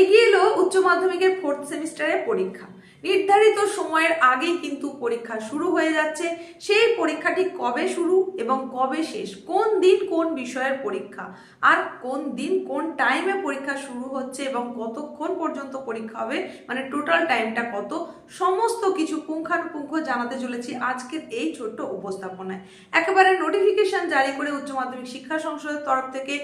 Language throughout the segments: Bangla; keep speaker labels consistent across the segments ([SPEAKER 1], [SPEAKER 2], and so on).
[SPEAKER 1] এগিয়ে এলো উচ্চ মাধ্যমিকের ফোর্থ সেমিস্টারের পরীক্ষা। নির্ধারিত সময়ের আগেই কিন্তু পরীক্ষা শুরু হয়ে যাচ্ছে। সেই পরীক্ষাটি কবে শুরু এবং কবে শেষ? কোন দিন কোন বিষয়ের পরীক্ষা? আর কোন দিন কোন টাইমে পরীক্ষা শুরু হচ্ছে এবং কতক্ষণ পর্যন্ত পরীক্ষা হবে? মানে টোটাল টাইমটা কত? সমস্ত কিছু পুঙ্খানুপুঙ্খ জানাতে চলেছি আজকের এই ছোট্ট উপস্থাপনায়। একেবারে নোটিফিকেশন জারি করে উচ্চ মাধ্যমিক শিক্ষা সংসদের তরফ থেকে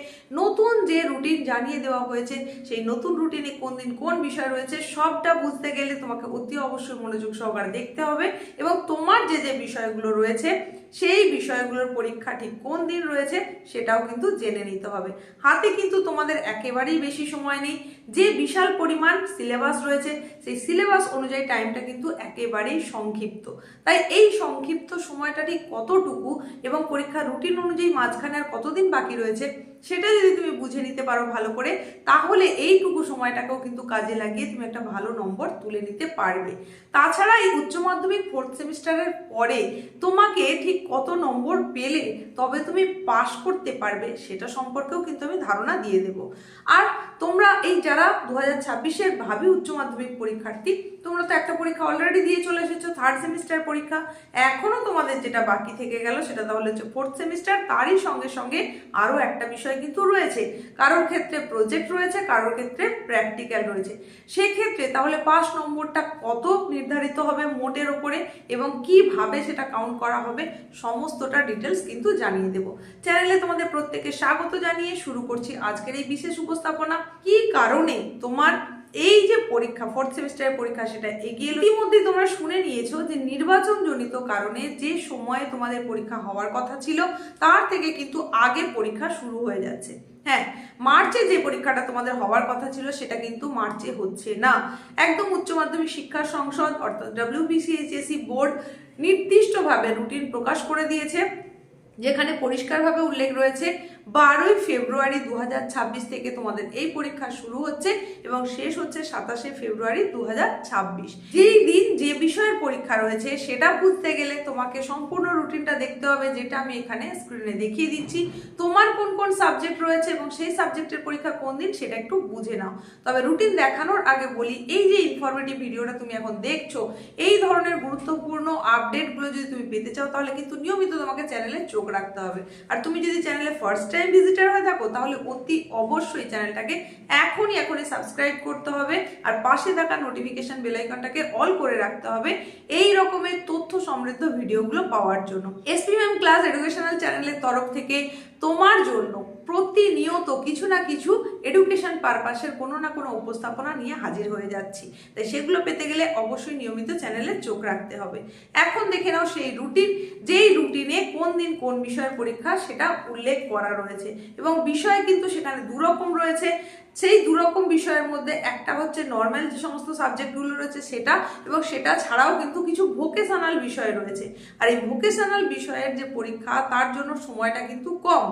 [SPEAKER 1] নতুন যে রুটিন জানিয়ে দেওয়া হয়েছে, সেই নতুন রুটিনে কোন দিন কোন বিষয় রয়েছে, সবটা বুঝতে গেলে তোমাকে অতি অবশ্যই মনোযোগ সহকারে দেখতে হবে এবং তোমার যে যে বিষয়গুলো রয়েছে সেই বিষয়গুলোর পরীক্ষা ঠিক কোন দিন রয়েছে সেটাও কিন্তু জেনে নিতে হবে। হাতে কিন্তু তোমাদের একেবারেই বেশি সময় নেই। যে বিশাল পরিমাণ সিলেবাস রয়েছে, সেই সিলেবাস অনুযায়ী টাইমটা কিন্তু একেবারেই সংক্ষিপ্ত। তাই এই সংক্ষিপ্ত সময়টা ঠিক কতটুকু এবং পরীক্ষার রুটিন অনুযায়ী মাঝখানে আর কতদিন বাকি রয়েছে, সেটা যদি তুমি বুঝে নিতে পারো ভালো করে, তাহলে এইটুকু সময়টাকেও কিন্তু কাজে লাগিয়ে তুমি একটা ভালো নম্বর তুলে নিতে পারবে। তাছাড়া এই উচ্চ মাধ্যমিক ফোর্থ সেমিস্টারের পরে তোমাকে ঠিক কত নম্বর পেলে তবে তুমি পাশ করতে পারবে, সেটা সম্পর্কেও কিন্তু আমি ধারণা দিয়ে দেব। আর তোমরা এই যারা দু হাজার ছাব্বিশের ভাবি উচ্চ মাধ্যমিক পরীক্ষার্থী, তোমরা তো একটা পরীক্ষা অলরেডি দিয়ে চলে এসেছ থার্ড সেমিস্টার পরীক্ষা। এখনও তোমাদের যেটা বাকি থেকে গেল সেটা তাহলে হচ্ছে ফোর্থ সেমিস্টার তারই সঙ্গে সঙ্গে আরও একটা বিষয় কিন্তু রয়েছে। কারোর ক্ষেত্রে প্রজেক্ট রয়েছে, কারোর ক্ষেত্রে প্র্যাকটিক্যাল রয়েছে। সেক্ষেত্রে তাহলে পাস নম্বরটা কত নির্ধারিত হবে মোটের ওপরে এবং কীভাবে সেটা কাউন্ট করা হবে সমস্তটা ডিটেলস কিন্তু জানিয়ে দেব। চ্যানেলে তোমাদের প্রত্যেকে স্বাগত জানিয়ে শুরু করছি আজকের এই বিশেষ উপস্থাপনা। কি কারণে তোমার এই যে পরীক্ষা ফোর্থ সেমিস্টারের পরীক্ষা সেটা এগিয়ে ইতিমধ্যে তোমরা শুনে নিয়েছো যে নির্বাচন জনিত কারণে যে সময়ে তোমাদের পরীক্ষা হওয়ার কথা ছিল, তার থেকে কিন্তু আগে পরীক্ষা শুরু হয়ে যাচ্ছে। হ্যাঁ মার্চে যে পরীক্ষাটা তোমাদের হওয়ার কথা ছিল, সেটা কিন্তু মার্চে হচ্ছে না। একদম উচ্চ মাধ্যমিক শিক্ষা সংসদ অর্থাৎ ডাব্লিউবিসিএইচএসি বোর্ড নির্দিষ্টভাবে রুটিন প্রকাশ করে দিয়েছে, যেখানে পরিষ্কারভাবে উল্লেখ রয়েছে বারোই ফেব্রুয়ারি দু হাজার ছাব্বিশ থেকে তোমাদের এই পরীক্ষা শুরু হচ্ছে এবং শেষ হচ্ছে সাতাশে ফেব্রুয়ারি দু যেই দিন যে বিষয়ের পরীক্ষা রয়েছে সেটা বুঝতে গেলে তোমাকে সম্পূর্ণ রুটিনটা দেখতে হবে যেটা আমি এখানে স্ক্রিনে দেখিয়ে দিচ্ছি। তোমার কোন কোন সাবজেক্ট রয়েছে এবং সেই সাবজেক্টের পরীক্ষা কোন দিন সেটা একটু বুঝে নাও। তবে রুটিন দেখানোর আগে বলি, এই যে ইনফরমেটিভ ভিডিওটা তুমি এখন দেখছ, এই ধরনের গুরুত্বপূর্ণ আপডেটগুলো যদি তুমি পেতে চাও তাহলে কিন্তু নিয়মিত তোমাকে চ্যানেলে চোখ রাখতে হবে। আর তুমি যদি চ্যানেলে ফার্স্ট টাইম ভিজিটার হয়ে থাকো, তাহলে অতি অবশ্যই চ্যানেলটাকে এখনই এখনই সাবস্ক্রাইব করতে হবে আর পাশে থাকা নোটিফিকেশান বেলাইকনটাকে অল করে রাখতে হবে এই রকমের তথ্য সমৃদ্ধ ভিডিওগুলো পাওয়ার জন্য। এসপিএম ক্লাস এডুকেশনাল চ্যানেলের তরফ থেকে তোমার জন্য প্রতিনিয়ত কিছু না কিছু এডুকেশন পারপাসের কোনো না কোনো উপস্থাপনা নিয়ে হাজির হয়ে যাচ্ছি। তাই সেগুলো পেতে গেলে অবশ্যই নিয়মিত চ্যানেলে চোখ রাখতে হবে। এখন দেখে নাও সেই রুটিন যেই রুটিনে কোন দিন কোন বিষয়ের পরীক্ষা সেটা উল্লেখ করা রয়েছে। এবং বিষয় কিন্তু সেখানে দুরকম রয়েছে। সেই দুরকম বিষয়ের মধ্যে একটা হচ্ছে নর্মাল যে সমস্ত সাবজেক্টগুলো রয়েছে সেটা এবং সেটা ছাড়াও কিন্তু কিছু ভোকেশনাল বিষয় রয়েছে। আর এই ভোকেশনাল বিষয়ের যে পরীক্ষা, তার জন্য সময়টা কিন্তু কম।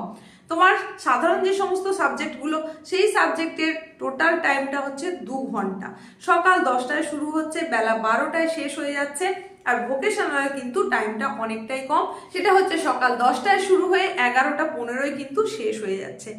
[SPEAKER 1] তোমার সাধারণ যে সমস্ত সাবজেক্টগুলো সেই সাবজেক্টের টোটাল টাইমটা হচ্ছে দু ঘণ্টা। সকাল দশটায় শুরু হচ্ছে, বেলা বারোটায় শেষ হয়ে যাচ্ছে, আর ভোকেশনাল কিন্তু টাইমটা অনেকটাই কম। সেটা হচ্ছে সকাল দশটায় শুরু হয়ে এগারোটা পনেরোয় কিন্তু শেষ হয়ে যাচ্ছে।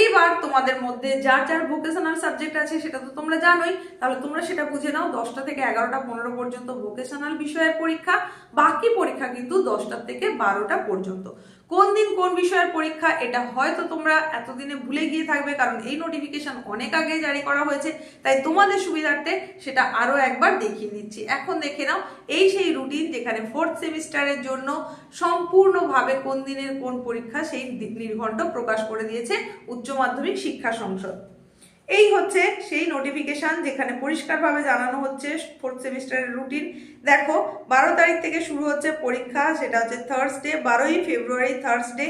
[SPEAKER 1] এইবার তোমাদের মধ্যে যার যার ভোকেশনাল সাবজেক্ট আছে, সেটা তো তোমরা জানোই। তাহলে তোমরা সেটা বুঝে নাও, দশটা থেকে এগারোটা পনেরো পর্যন্ত ভোকেশনাল বিষয়ের পরীক্ষা, বাকি পরীক্ষা কিন্তু দশটা থেকে বারোটা পর্যন্ত। কোন দিন কোন বিষয়ের পরীক্ষা, এটা হয়তো তোমরা এতদিনে ভুলে গিয়ে থাকবে, কারণ এই নোটিফিকেশন অনেক আগে জারি করা হয়েছে, তাই তোমাদের সুবিধার্থে সেটা আরও একবার দেখিয়ে দিচ্ছি এখন দেখে নাও, এই সেই রুটিন যেখানে ফোর্থ সেমিস্টারের জন্য সম্পূর্ণভাবে কোন দিনের কোন পরীক্ষা সেই নির্ঘণ্ট প্রকাশ করে দিয়েছে উচ্চ মাধ্যমিক শিক্ষা সংসদ। এই হচ্ছে সেই নোটিফিকেশান যেখানে পরিষ্কারভাবে জানানো হচ্ছে ফোর্থ সেমিস্টারের রুটিন দেখো, বারো তারিখ থেকে শুরু হচ্ছে পরীক্ষা, সেটা হচ্ছে থার্সডে বারোই ফেব্রুয়ারি থার্সডে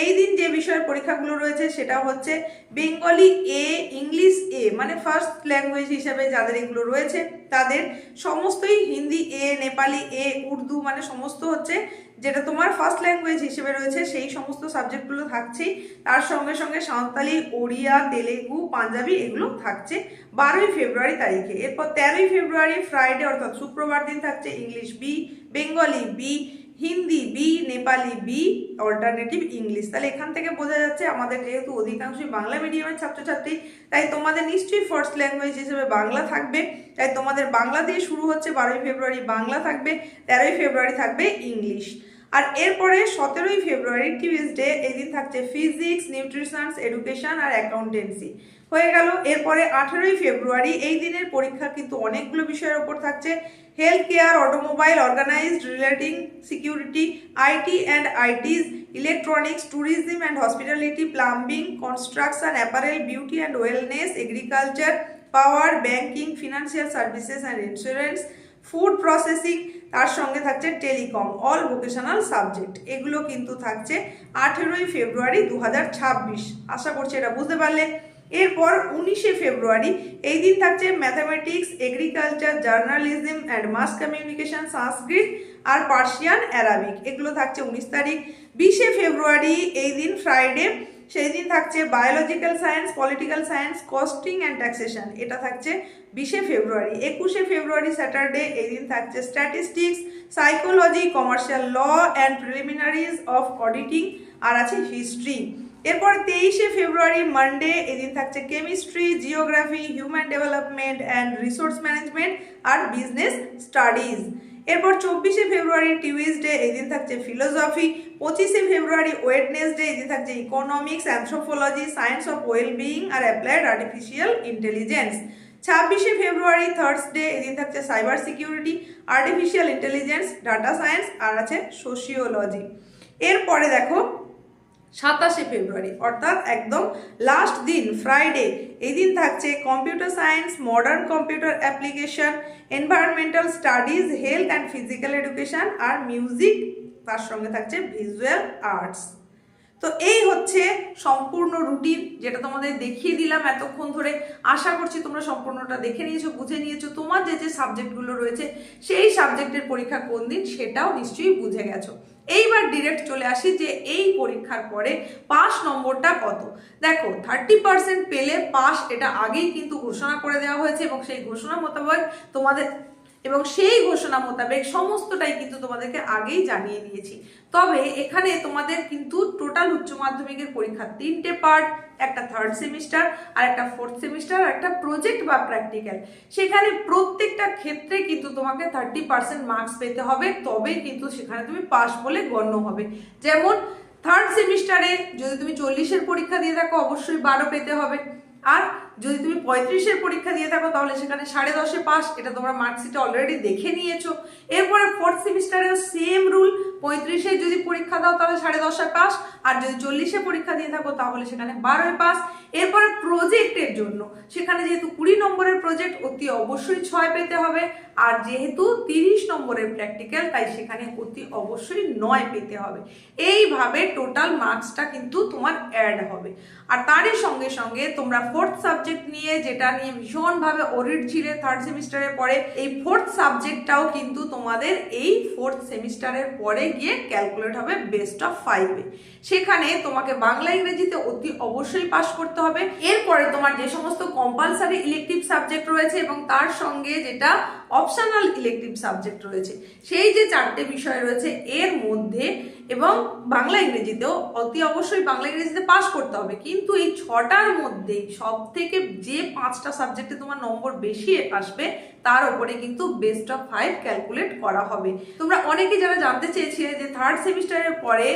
[SPEAKER 1] এই দিন যে বিষয়ের পরীক্ষাগুলো রয়েছে, সেটা হচ্ছে বেঙ্গলি এ ইংলিশ এ মানে ফার্স্ট ল্যাঙ্গুয়েজ হিসাবে যাদের এগুলো রয়েছে। তাদের সমস্তই হিন্দি, এ, নেপালি, এ, উর্দু মানে সমস্ত হচ্ছে যেটা তোমার ফার্স্ট ল্যাঙ্গুয়েজ হিসেবে রয়েছে, সেই সমস্ত সাবজেক্টগুলো থাকছেই তার সঙ্গে সঙ্গে সাঁওতালি, ওড়িয়া, তেলেগু, পাঞ্জাবি এগুলো থাকছে বারোই ফেব্রুয়ারি তারিখে। এরপর তেরোই ফেব্রুয়ারি ফ্রাইডে অর্থাৎ শুক্রবার দিন থাকছে English B Bengali B Hindi B Nepali B alternative English তাহলে এখান থেকে বোঝা যাচ্ছে আমাদের যেহেতু অধিকাংশই বাংলা মিডিয়ামের ছাত্রছাত্রী, তাই তোমাদের নিশ্চয়ই ফার্স্ট ল্যাঙ্গুয়েজ হিসেবে বাংলা থাকবে। তাই তোমাদের বাংলা দিয়ে শুরু হচ্ছে বারোই ফেব্রুয়ারি, বাংলা থাকবে তেরোই ফেব্রুয়ারি থাকবে ইংলিশ আর এরপরে সতেরোই ফেব্রুয়ারি টিউসডে এই দিন থাকছে ফিজিক্স, নিউট্রিশনস, এডুকেশন আর অ্যাকাউন্টেন্সি। হয়ে গেল, এরপরে আঠেরোই ফেব্রুয়ারি এই দিনের পরীক্ষা কিন্তু অনেকগুলো বিষয়ের ওপর থাকছে। Health care automobile organized relating security IT and ITES electronics tourism and hospitality plumbing construction apparel beauty and wellness agriculture power banking financial services and insurance food processing তার সঙ্গে থাকছে টেলিকম অল ভোকেশনাল সাবজেক্ট এগুলো কিন্তু থাকছে আঠেরোই ফেব্রুয়ারি দু হাজার ছাব্বিশ। আশা করছি এটা বুঝতে পারলে। এরপর উনিশে ফেব্রুয়ারি, এই দিন থাকছে mathematics agriculture journalism and mass communication Sanskrit R Persian Arabic এগুলো থাকছে উনিশ তারিখ। বিশে ফেব্রুয়ারি, এই দিন ফ্রাইডে সেই দিন থাকছে biological science political science costing and taxation এটা থাকছে বিশে ফেব্রুয়ারি, একুশে ফেব্রুয়ারি স্যাটারডে এই দিন থাকছে statistics psychology commercial law and preliminaries of auditing আর আছে হিস্ট্রি এরপর তেইশে ফেব্রুয়ারি মানডে এদিন থাকছে chemistry geography human development and resource management R business studies এরপর চব্বিশে ফেব্রুয়ারি টিউইসডে এই দিন থাকছে ফিলোসফি, পঁচিশে ফেব্রুয়ারি ওয়েডনেসডে দিন থাকছে economics, anthropology, science of well being R applied artificial intelligence. ছাব্বিশে ফেব্রুয়ারি থার্সডে দিন থাকছে cyber security, artificial intelligence, data science আর আছে সোশিওলজি। এরপরে দেখো সাতাশে ফেব্রুয়ারি, অর্থাৎ একদম লাস্ট দিন ফ্রাইডে এই দিন থাকছে computer science modern computer application environmental studies health and physical education R music তার সঙ্গে থাকছে ভিজুয়াল আর্টস তো এই হচ্ছে সম্পূর্ণ রুটিন যেটা তোমাদের দেখিয়ে দিলাম এতক্ষণ ধরে। আশা করছি তোমরা সম্পূর্ণটা দেখে নিয়েছো, বুঝে নিয়েছো। তোমার যে যে সাবজেক্টগুলো রয়েছে, সেই সাবজেক্টের পরীক্ষা কোন দিন, সেটাও নিশ্চয়ই বুঝে গেছো। এইবার ডিরেক্ট চলে আসি যে এই পরীক্ষার পরে পাস নম্বরটা কত। দেখো থার্টি পার্সেন্ট পেলে পাস এটা আগেই কিন্তু ঘোষণা করে দেওয়া হয়েছে এবং সেই ঘোষণা মোতাবেক তোমাদের এবং সেই ঘোষণা মোতাবেক সমস্তটাই কিন্তু তোমাদেরকে আগেই জানিয়ে দিয়েছি। তবে এখানে তোমাদের কিন্তু টোটাল উচ্চ মাধ্যমিকের পরীক্ষা তিনটে পার্ট একটা থার্ড সেমিস্টার আর একটা ফোর্থ সেমিস্টার আর একটা প্রজেক্ট বা প্র্যাকটিক্যাল সেখানে প্রত্যেকটা ক্ষেত্রে কিন্তু তোমাকে থার্টি পার্সেন্ট মার্কস পেতে হবে, তবেই কিন্তু সেখানে তুমি পাস বলে গণ্য হবে। যেমন থার্ড সেমিস্টারে যদি তুমি চল্লিশের পরীক্ষা দিয়ে থাকো, অবশ্যই বারো পেতে হবে। আর যদি তুমি পঁয়ত্রিশের পরীক্ষা দিয়ে থাকো, তাহলে সেখানে সাড়ে দশে পাস এটা তোমরা মার্কশিটে অলরেডি দেখে নিয়েছো। এরপরে ফোর্থ সেমিস্টারেও সেম রুল পঁয়ত্রিশে যদি পরীক্ষা দাও তাহলে সাড়ে দশে পাস আর যদি চল্লিশে পরীক্ষা দিয়ে থাকো তাহলে সেখানে বারোয় পাস এরপরে প্রজেক্টের জন্য, সেখানে যেহেতু কুড়ি নম্বরের প্রজেক্ট অতি অবশ্যই ছয় পেতে হবে। আর যেহেতু তিরিশ নম্বরের প্র্যাকটিক্যাল তাই সেখানে অতি অবশ্যই নয় পেতে হবে। এইভাবে টোটাল মার্কসটা কিন্তু তোমার অ্যাড হবে। আর তারই সঙ্গে সঙ্গে তোমরা ফোর্থ সাবজেক্ট নিয়ে, যেটা নিয়ে ভীষণভাবে অরিট ছিলে থার্ড সেমিস্টারের পরে, এই ফোর্থ সাবজেক্টটাও কিন্তু তোমাদের এই ফোর্থ সেমিস্টারের পরে গিয়ে ক্যালকুলেট হবে বেস্ট অফ ফাইভে সেখানে তোমাকে বাংলা, ইংরেজিতে অতি অবশ্যই পাশ করতে হবে। এরপরে তোমার যে সমস্ত কম্পালসারি ইলেকটিভ সাবজেক্ট রয়েছে এবং তার সঙ্গে যেটা অপশনাল ইলেকটিভ সাবজেক্ট রয়েছে, সেই যে চারটে বিষয় রয়েছে, এর মধ্যে এবং বাংলা, ইংরেজিতেও অতি অবশ্যই বাংলা, ইংরেজিতে পাস করতে হবে। কিন্তু এই ছটার মধ্যেই সব থেকে যে পাঁচটা সাবজেক্টে তোমার নম্বর বেশি আসবে তার উপরে কিন্তু বেস্ট অফ ফাইভ ক্যালকুলেট করা হবে। তোমরা অনেকে যারা জানতে চেয়েছিলে যে থার্ড সেমিস্টারের পরে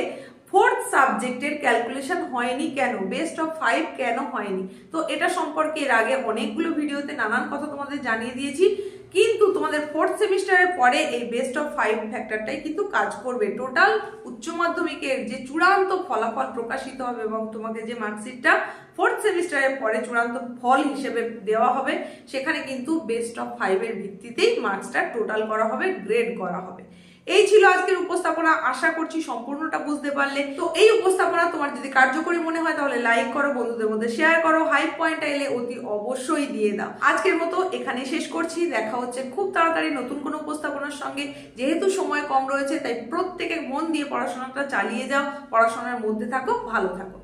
[SPEAKER 1] ফোর্থ সাবজেক্টের ক্যালকুলেশন হয়নি কেন? বেস্ট অফ ফাইভ কেন হয়নি? তো এটা সম্পর্কে এর আগে অনেকগুলো ভিডিওতে নানান কথা তোমাদের জানিয়ে দিয়েছি। কিন্তু তোমাদের ফোর্থ সেমিস্টারের পরে এই বেস্ট অফ ফাইভ ফ্যাক্টরটাই কিন্তু কাজ করবে। টোটাল উচ্চ মাধ্যমিকের যে চূড়ান্ত ফলাফল প্রকাশিত হবে এবং তোমাকে যে মার্কশিটটা ফোর্থ সেমিস্টারের পরে চূড়ান্ত ফল হিসেবে দেওয়া হবে, সেখানে কিন্তু বেস্ট অফ ফাইভের ভিত্তিতেই মার্কসটা টোটাল করা হবে গ্রেড করা হবে। এই ছিল আজকের উপস্থাপনা। আশা করছি সম্পূর্ণটা বুঝতে পারলে। তো এই উপস্থাপনা তোমার যদি কার্যকরী মনে হয় তাহলে লাইক করো, বন্ধুদের মধ্যে শেয়ার করো হাই পয়েন্ট এলে অতি অবশ্যই দিয়ে দাও। আজকের মতো এখানে শেষ করছি। দেখা হচ্ছে খুব তাড়াতাড়ি নতুন কোনো উপস্থাপনার সঙ্গে। যেহেতু সময় কম রয়েছে, তাই প্রত্যেকে মন দিয়ে পড়াশোনাটা চালিয়ে যাও। পড়াশোনার মধ্যে থাকো, ভালো থাকো।